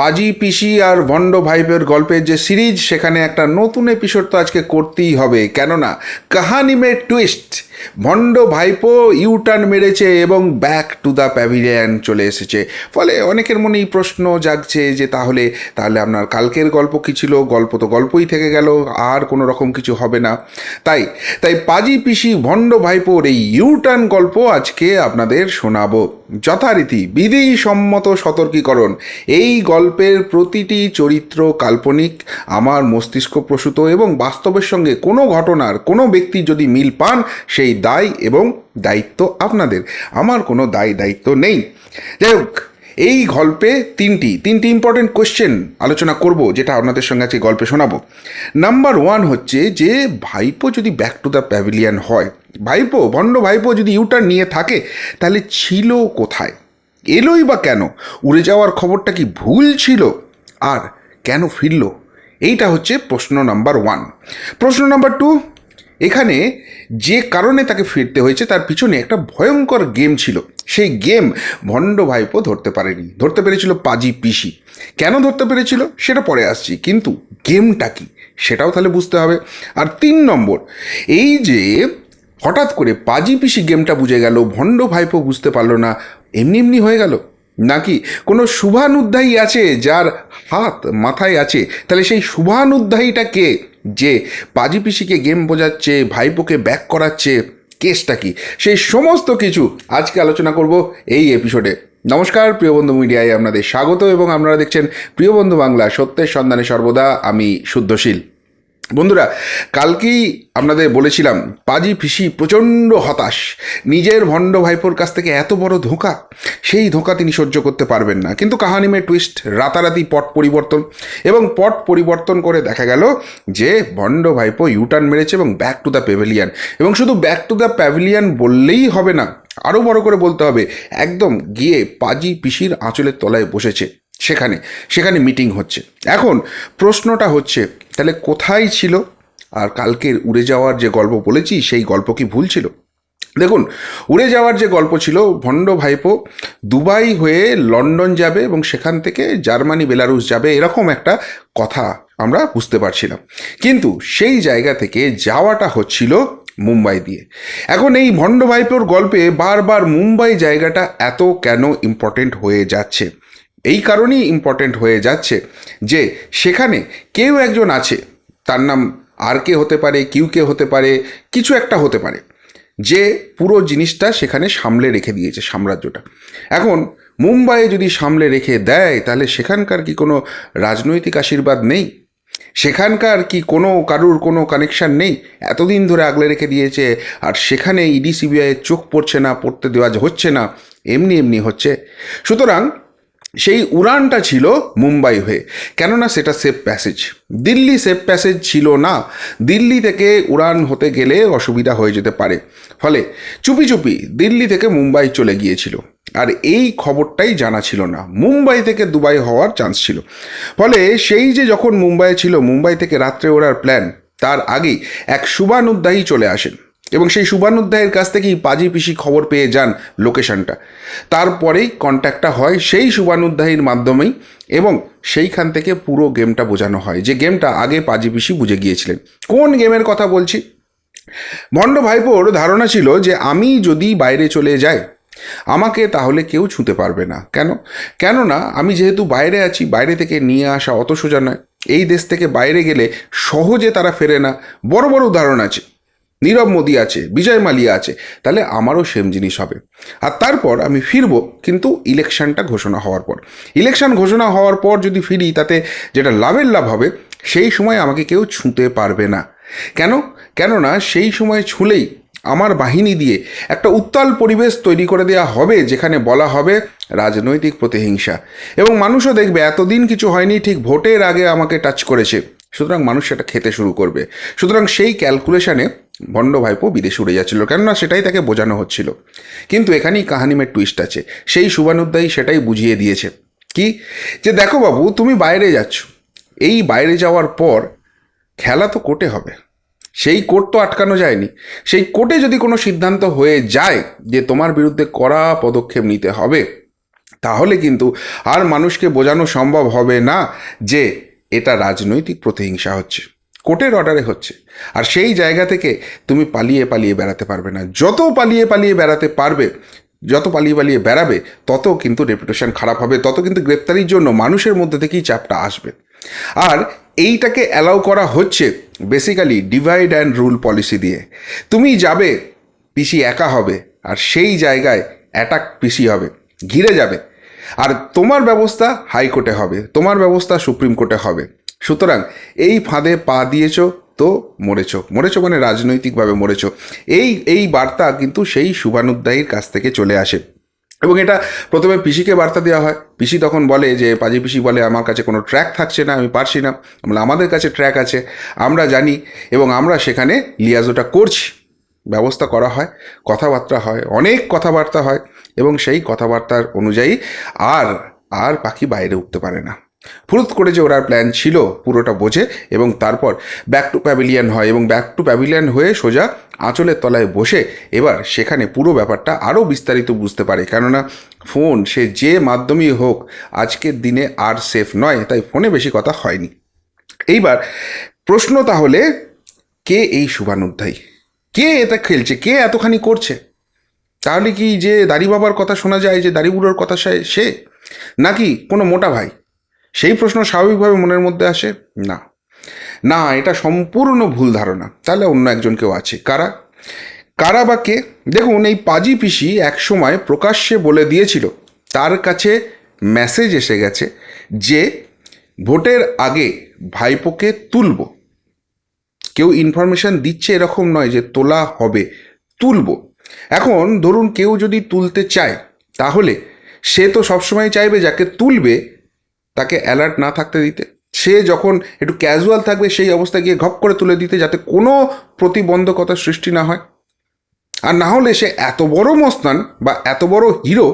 পাজি পিসি আর ভণ্ড ভাইপের গল্পের যে সিরিজ, সেখানে একটা নতুন এপিসোড তো আজকে করতেই হবে। কেননা, কাহানি মে টুইস্ট ভণ্ড ভাইপো ইউটার্ন মেরেছে এবং ব্যাক টু দ্য প্যাভিলিয়ন চলে এসেছে। ফলে অনেকের মনেই প্রশ্ন জাগছে যে, তাহলে তাহলে আপনার কালকের গল্প কী ছিল? গল্প তো গল্পই থেকে গেল, আর কোনো রকম কিছু হবে না। তাই তাই পাজি পিসি, ভণ্ড ভাইপোর এই ইউটার্ন গল্প আজকে আপনাদের শোনাবো। যথারীতি বিধি সম্মত সতর্কীকরণ। এই গল্পের প্রতিটি চরিত্র কাল্পনিক, আমার মস্তিষ্ক প্রসূত এবং বাস্তবের সঙ্গে কোনো ঘটনার কোনো ব্যক্তি যদি মিল পান, সেই দায় এবং দায়িত্ব আপনাদের। আমার কোনো দায় দায়িত্ব নেই। যাই হোক, এই গল্পে তিনটি তিনটি ইম্পর্টেন্ট কোয়েশ্চেন আলোচনা করব, যেটা আপনাদের সঙ্গে আজকে গল্পে শোনাবো। নাম্বার ওয়ান হচ্ছে যে, ভাইপো যদি ব্যাক টু দ্য প্যাভিলিয়ান হয়, ভাইপো, ভণ্ড ভাইপো যদি ইউটার নিয়ে থাকে, তাহলে ছিল কোথায়? এলোই বা কেন? উড়ে যাওয়ার খবরটা কি ভুল ছিল? আর কেন ফিরল? এইটা হচ্ছে প্রশ্ন নাম্বার ওয়ান প্রশ্ন নাম্বার টু এখানে যে কারণে তাকে ফিরতে হয়েছে তার পিছনে একটা ভয়ঙ্কর গেম ছিল। সেই গেম ভণ্ড ভাইপো ধরতে পারেনি। ধরতে পেরেছিল পাজি পিসি। কেন ধরতে পেরেছিল? সেটা পরে আসছি। কিন্তু গেমটা কি? সেটাও তাহলে বুঝতে হবে। আর তিন নম্বর, এই যে হঠাৎ করে পাজি পিসি গেমটা বুঝে গেল, ভণ্ড ভাইপো বুঝতে পারল না এমনি এমনি হয়ে গেল। নাকি কোনো শুভানুধ্যায়ী আছে যার হাত মাথায় আছে? তাহলে সেই শুভানুধ্যায়ীটা কে? যে পাজি পিসিকে গেম বোঝাচ্ছে, ভাইপোকে ব্যাক করাচ্ছে, কেসটা কি? সেই সমস্ত কিছু আজকে আলোচনা করব এই এপিসোডে নমস্কার, প্রিয় বন্ধু মিডিয়ায় আপনাদের স্বাগত এবং আপনারা দেখছেন প্রিয় বন্ধু বাংলা সত্যের সন্ধানে সর্বদা। আমি শুদ্ধশীল। বন্ধুরা, কালকেই আপনাদের বলেছিলাম, পাজি ফিসি প্রচণ্ড হতাশ, নিজের ভণ্ড ভাইপোর কাছ থেকে এত বড় ধোঁকা, সেই ধোঁকা তিনি সহ্য করতে পারবেন না। কিন্তু কাহানি মে টুইস্ট রাতারাতি পট পরিবর্তন এবং পট পরিবর্তন করে দেখা গেল যে, ভণ্ড ভাইপো ইউটার্ন মেরেছে এবং ব্যাক টু দ্য প্যাভিলিয়ান এবং শুধু ব্যাক টু দ্য প্যাভিলিয়ান বললেই হবে না আরও বড় করে বলতে হবে, একদম গিয়ে পাজি পিসির আঁচলের তলায় বসেছে। সেখানে সেখানে মিটিং হচ্ছে। এখন প্রশ্নটা হচ্ছে, তাহলে কোথায় ছিল আর কালকের উড়ে যাওয়ার যে গল্প বলেছি, সেই গল্প কি ভুল ছিল? দেখুন, উড়ে যাওয়ার যে গল্প ছিল, ভণ্ড ভাইপো দুবাই হয়ে লন্ডন যাবে এবং সেখান থেকে জার্মানি বেলারুস যাবে, এরকম একটা কথা আমরা বুঝতে পারছিলাম। কিন্তু সেই জায়গা থেকে যাওয়াটা হচ্ছিল মুম্বাই দিয়ে। এখন এই ভণ্ড ভাইপোর গল্পে বারবার মুম্বাই জায়গাটা এত কেন ইম্পর্টেন্ট হয়ে যাচ্ছে? এই কারণেই ইম্পর্টেন্ট হয়ে যাচ্ছে যে সেখানে কেউ একজন আছে, তার নাম আর কে হতে পারে, কিউ কে হতে পারে, কিছু একটা হতে পারে, যে পুরো জিনিসটা সেখানে সামলে রেখে দিয়েছে সাম্রাজ্যটা। এখন মুম্বাইয়ে যদি সামলে রেখে দেয়, তাহলে সেখানকার কি কোনো রাজনৈতিক আশীর্বাদ নেই? সেখানকার কি কোনো কারুর কোনো কানেকশান নেই? এতদিন ধরে আগলে রেখে দিয়েছে, আর সেখানে ইডি সিবিআইয়ের চোখ পড়ছে না, পড়তে দেওয়া হচ্ছে না, এমনি এমনি হচ্ছে। সুতরাং সেই উড়ানটা ছিল মুম্বাই হয়ে। কেননা সেটা safe passage Delhi safe passage ছিল না। দিল্লি থেকে উড়ান হতে গেলে অসুবিধা হয়ে যেতে পারে। ফলে চুপি চুপি দিল্লি থেকে মুম্বাই চলে গিয়েছিল। আর এই খবরটাই জানা ছিল না। মুম্বাই থেকে দুবাই হওয়ার চান্স ছিল। ফলে সেই যে যখন মুম্বাই ছিল, মুম্বাই থেকে রাত্রে ওড়ার প্ল্যান তার আগেই এক শুভানুদ্দায়ী চলে আসেন। এবং সেই শুভানুধ্যায়ের কাছ থেকেই পাজি পিসি খবর পেয়ে যান লোকেশনটা। তারপরেই কন্ট্যাক্টটা হয় সেই শুভানুধ্যায়ীর মাধ্যমেই এবং সেইখান থেকে পুরো গেমটা বোঝানো হয় যে গেমটা আগে পাজি পিসি বুঝে গিয়েছিলেন। কোন গেমের কথা বলছি? ভণ্ড ভাইপোর ধারণা ছিল যে আমি যদি বাইরে চলে যাই, আমাকে তাহলে কেউ ছুঁতে পারবে না। কেন? কেননা আমি যেহেতু বাইরে আছি, বাইরে থেকে নিয়ে আসা অত সোজা নয়। এই দেশ থেকে বাইরে গেলে সহজে তারা ফেরে না। বড় বড় উদাহরণ আছে। নীরব মোদি আছে, বিজয় মালিয়া আছে, তাহলে আমারও সেম জিনিস হবে। আর তারপর আমি ফিরব কিন্তু ইলেকশনটা ঘোষণা হওয়ার পর। ইলেকশন ঘোষণা হওয়ার পর যদি ফিরি, তাতে যেটা লাভের লাভ হবে, সেই সময় আমাকে কেউ ছুঁতে পারবে না। কেন? কেননা সেই সময় ছুঁলেই আমার বাহিনী দিয়ে একটা উত্তাল পরিবেশ তৈরি করে দেওয়া হবে, যেখানে বলা হবে রাজনৈতিক প্রতিহিংসা। এবং মানুষও দেখবে, এতদিন কিছু হয়নি, ঠিক ভোটের আগে আমাকে টাচ করেছে। সুতরাং মানুষ সেটা খেতে শুরু করবে। সুতরাং সেই ক্যালকুলেশনে ভণ্ড ভাইপো বিদেশে উড়ে যাচ্ছিল, কেননা সেটাই তাকে বোঝানো হচ্ছিল। কিন্তু এখানেই কাহানিমের টুইস্ট আছে। সেই শুভানুদ্দায়ী সেটাই বুঝিয়ে দিয়েছে। কি? যে দেখো বাবু, তুমি বাইরে যাচ্ছ। এই বাইরে যাওয়ার পর খেলা তো কোর্টে হবে। সেই কোর্ট তো আটকানো যায়নি। সেই কোর্টে যদি কোনো সিদ্ধান্ত হয়ে যায় যে তোমার বিরুদ্ধে কড়া পদক্ষেপ নিতে হবে, তাহলে কিন্তু আর মানুষকে বোঝানো সম্ভব হবে না যে এটা রাজনৈতিক প্রতিহিংসা হচ্ছে। কোর্টের অর্ডারে হচ্ছে। আর সেই জায়গা থেকে তুমি পালিয়ে পালিয়ে বেড়াতে পারবে না। যত পালিয়ে পালিয়ে বেড়াতে পারবে, যত পালিয়ে পালিয়ে বেড়াবে, তত কিন্তু রেপুটেশন খারাপ হবে, তত কিন্তু গ্রেপ্তারির জন্য মানুষের মধ্যে থেকেই চাপটা আসবে। আর এইটাকে অ্যালাউ করা হচ্ছে basically divide and rule policy দিয়ে। তুমি যাবে পিসি একা হবে, আর সেই জায়গায় অ্যাটাক পিসি হবে, ঘিরে যাবে। আর তোমার ব্যবস্থা হাইকোর্টে হবে, তোমার ব্যবস্থা সুপ্রিম কোর্টে হবে। সুতরাং এই ফাঁদে পা দিয়েছ তো মরেছ। মরেছ মানে রাজনৈতিকভাবে মরেছ। এই এই বার্তা কিন্তু সেই শুভানুদ্দায়ীর কাছ থেকে চলে আসে। এবং এটা প্রথমে পিসিকে বার্তা দেওয়া হয়। পিসি তখন বলে যে, পাজি পিসি বলে, আমার কাছে কোনো ট্র্যাক থাকছে না, আমি পারছি না। বলে আমাদের কাছে ট্র্যাক আছে, আমরা জানি এবং আমরা সেখানে লিয়াজোটা করছি। ব্যবস্থা করা হয়, কথাবার্তা হয়, অনেক কথাবার্তা হয় এবং সেই কথাবার্তার অনুযায়ী আর আর পাখি বাইরে উঠতে পারে না। ফুরুত করে যে ওরার প্ল্যান ছিল, পুরোটা বোঝে এবং তারপর ব্যাক টু প্যাভিলিয়ান হয় এবং ব্যাক টু প্যাভিলিয়ান হয়ে সোজা আঁচলের তলায় বসে এবার সেখানে পুরো ব্যাপারটা আরও বিস্তারিত বুঝতে পারে। কেননা ফোন সে যে মাধ্যমেই হোক, আজকের দিনে আর সেফ নয়, তাই ফোনে বেশি কথা হয়নি। এইবার প্রশ্ন তাহলে, কে এই শুভানুধ্যায়ী? কে এটা খেলছে? কে এতখানি করছে? তাহলে কি যে দাড়ি বাবার কথা শোনা যায়, যে দাড়ি বুড়োর কথা সে সে? নাকি কোনো মোটা ভাই? সেই প্রশ্ন স্বাভাবিকভাবে মনের মধ্যে আসে? না। না, এটা সম্পূর্ণ ভুল ধারণা। তাহলে অন্য একজন কেউ আছে। কারা? কারা বা কে? দেখুন, এই পাজি পিসি একসময় প্রকাশ্যে বলে দিয়েছিল, তার কাছে মেসেজ এসে গেছে যে, ভোটের আগে ভাইপোকে তুলব। কেউ ইনফরমেশন দিচ্ছে এরকম নয় যে তোলা হবে, তুলব। এখন ধরুন কেউ যদি তুলতে চায়, তাহলে সে তো সবসময় চাইবে যাকে তুলবে তাকে অ্যালার্ট না থাকতে দিতে। সে যখন একটু ক্যাজুয়াল থাকবে, সেই অবস্থায় গিয়ে ঘপ করে তুলে দিতে যাতে কোনো প্রতিবন্ধকতার সৃষ্টি না হয়। আর না হলে সে এত বড় মস্তান বা এত বড় হিরো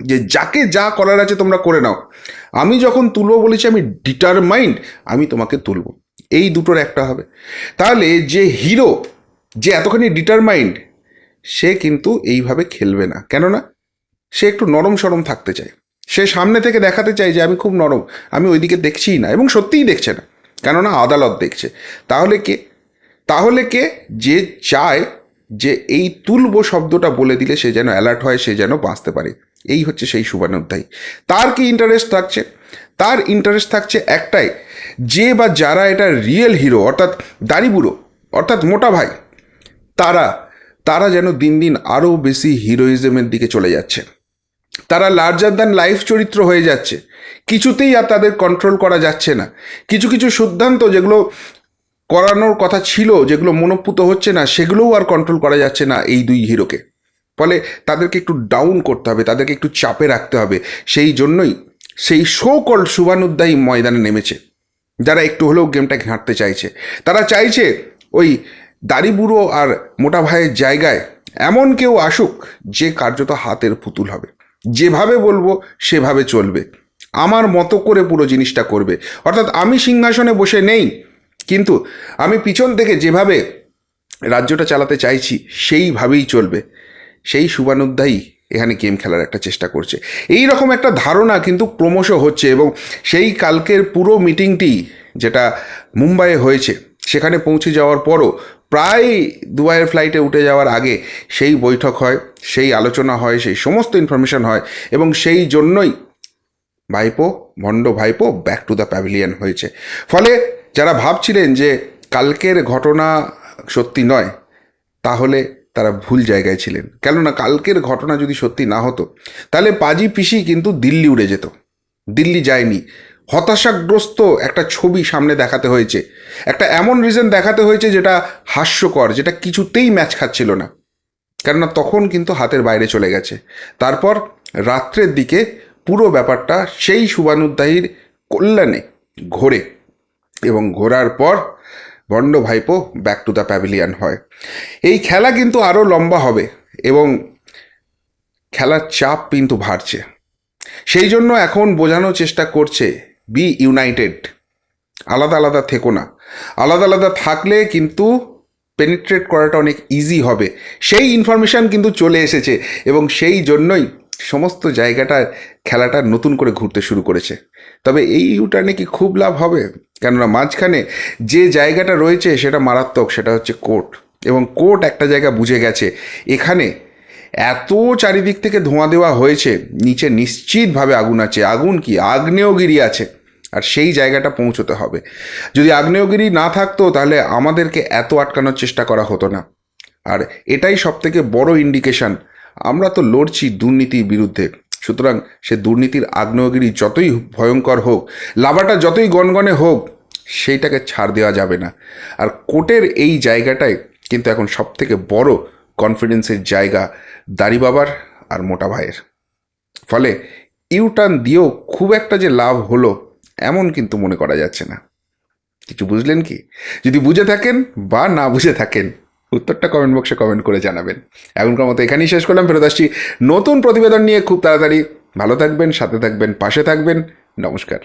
যে যাকে যা করার আছে তোমরা করে নাও। আমি যখন তুলবো বলেছি, আমি ডিটারমাইন্ড আমি তোমাকে তুলব। এই দুটোর একটা হবে। তাহলে যে হিরো যে এতখানি ডিটারমাইন্ড সে কিন্তু এইভাবে খেলবে না। কেননা, সে একটু নরম সরম থাকতে চায়। সে সামনে থেকে দেখাতে চায় যে আমি খুব নরম, আমি ওইদিকে দেখছিই না এবং সত্যিই দেখছে না, কেননা আদালত দেখছে। তাহলে কে? তাহলে কে? যে চায় যে এই তুলব শব্দটা বলে দিলে সে যেন অ্যালার্ট হয়, সে যেন বাঁচতে পারে। এই হচ্ছে সেই শুভানুধ্যায়ী তার কি ইন্টারেস্ট থাকছে? তার ইন্টারেস্ট থাকছে একটাই, যে বা যারা এটা রিয়েল হিরো অর্থাৎ দাড়িবুড়ো অর্থাৎ মোটা ভাই, তারা তারা যেন দিন দিন আরও বেশি হিরোইজমের দিকে চলে যাচ্ছে। তারা লার্জার দ্যান লাইফ চরিত্র হয়ে যাচ্ছে। কিছুতেই আর তাদের কন্ট্রোল করা যাচ্ছে না। কিছু কিছু সিদ্ধান্ত যেগুলো করানোর কথা ছিল, যেগুলো মনোপুত হচ্ছে না, সেগুলোও আর কন্ট্রোল করা যাচ্ছে না এই দুই হিরোকে। ফলে তাদেরকে একটু ডাউন করতে হবে, তাদেরকে একটু চাপে রাখতে হবে। সেই জন্যই সেই শো কল শুভানুদ্দায়ী ময়দানে নেমেছে, যারা একটু হলেও গেমটা ঘাঁটতে চাইছে। তারা চাইছে ওই দাড়ি বুড়ো আর মোটা ভাইয়ের জায়গায় এমন কেউ আসুক, যে কার্যত হাতের পুতুল হবে। যেভাবে বলব, সেভাবে চলবে। আমার মতো করে পুরো জিনিসটা করবে। অর্থাৎ আমি সিংহাসনে বসে নেই, কিন্তু আমি পিছন থেকে যেভাবে রাজ্যটা চালাতে চাইছি, সেইভাবেই চলবে। সেই শুভানুধ্যায়ী এখানে গেম খেলার একটা চেষ্টা করছে। এই রকম একটা ধারণা কিন্তু ক্রমশ হচ্ছে এবং সেই কালকের পুরো মিটিংটি যেটা মুম্বাইয়ে হয়েছে, সেখানে পৌঁছে যাওয়ার পরও প্রায় দুবাইয়ের ফ্লাইটে উঠে যাওয়ার আগে সেই বৈঠক হয়, সেই আলোচনা হয়, সেই সমস্ত ইনফরমেশন হয় এবং সেই জন্যই ভাইপো, ভণ্ড ভাইপো ব্যাক টু দ্য প্যাভিলিয়ন হয়েছে। ফলে যারা ভাবছিলেন যে কালকের ঘটনা সত্যি নয়, তাহলে তারা ভুল জায়গায় ছিলেন। কেননা কালকের ঘটনা যদি সত্যি না হতো, তাহলে পাজি পিসি কিন্তু দিল্লি উড়ে যেত। দিল্লি যায়নি। হতাশাগ্রস্ত একটা ছবি সামনে দেখাতে হয়েছে। একটা এমন রিজন দেখাতে হয়েছে যেটা হাস্যকর, যেটা কিছুতেই ম্যাচ খাচ্ছিল না। কেননা তখন কিন্তু হাতের বাইরে চলে গেছে। তারপর রাত্রের দিকে পুরো ব্যাপারটা সেই শুভানুদ্দায়ীর কল্যাণে ঘোরে এবং ঘোরার পর বন্ড ভাইপো ব্যাক টু দ্য প্যাভিলিয়ান হয়। এই খেলা কিন্তু আরও লম্বা হবে এবং খেলার চাপ কিন্তু বাড়ছে। সেই জন্য এখন বোঝানোর চেষ্টা করছে বি ইউনাইটেড আলাদা আলাদা থেকো না। আলাদা আলাদা থাকলে কিন্তু পেনিট্রেট করাটা অনেক ইজি হবে। সেই ইনফরমেশান কিন্তু চলে এসেছে এবং সেই জন্যই সমস্ত জায়গাটা খেলাটা নতুন করে ঘুরতে শুরু করেছে। তবে এই ইউটার্নে কি খুব লাভ হবে? কেননা মাঝখানে যে জায়গাটা রয়েছে সেটা মারাত্মক, সেটা হচ্ছে কোর্ট এবং কোর্ট একটা জায়গা বুঝে গেছে। এখানে এত চারিদিক থেকে ধোঁয়া দেওয়া হয়েছে, নিচে নিশ্চিতভাবে আগুন আছে। আগুন কি? আগ্নেয়গিরি আছে। আর সেই জায়গাটা পৌঁছতে হবে। যদি আগ্নেয়গিরি না থাকতো, তাহলে আমাদেরকে এত আটকানোর চেষ্টা করা হতো না। আর এটাই সব থেকে বড় ইন্ডিকেশন আমরা তো লড়ছি দুর্নীতির বিরুদ্ধে। সুতরাং সে দুর্নীতির আগ্নেয়গিরি যতই ভয়ঙ্কর হোক, লাভাটা যতই গনগনে হোক, সেইটাকে ছাড় দেওয়া যাবে না। আর কোর্টের এই জায়গাটায় কিন্তু এখন সব থেকে বড় কনফিডেন্সের জায়গা দাড়ি বাবার আর মোটা ভাইয়ের। ফলে ইউটার্ন দিয়েও খুব একটা যে লাভ হলো এমন কিন্তু মনে করা যাচ্ছে না। কিছু বুঝলেন কি? যদি বুঝে থাকেন বা না বুঝে থাকেন, উত্তরটা কমেন্ট বক্সে কমেন্ট করে জানাবেন। এখনকার মতো এখানেই শেষ করলাম, ফেরত আসছি নতুন প্রতিবেদন নিয়ে খুব তাড়াতাড়ি। ভালো থাকবেন, সাথে থাকবেন, পাশে থাকবেন। নমস্কার।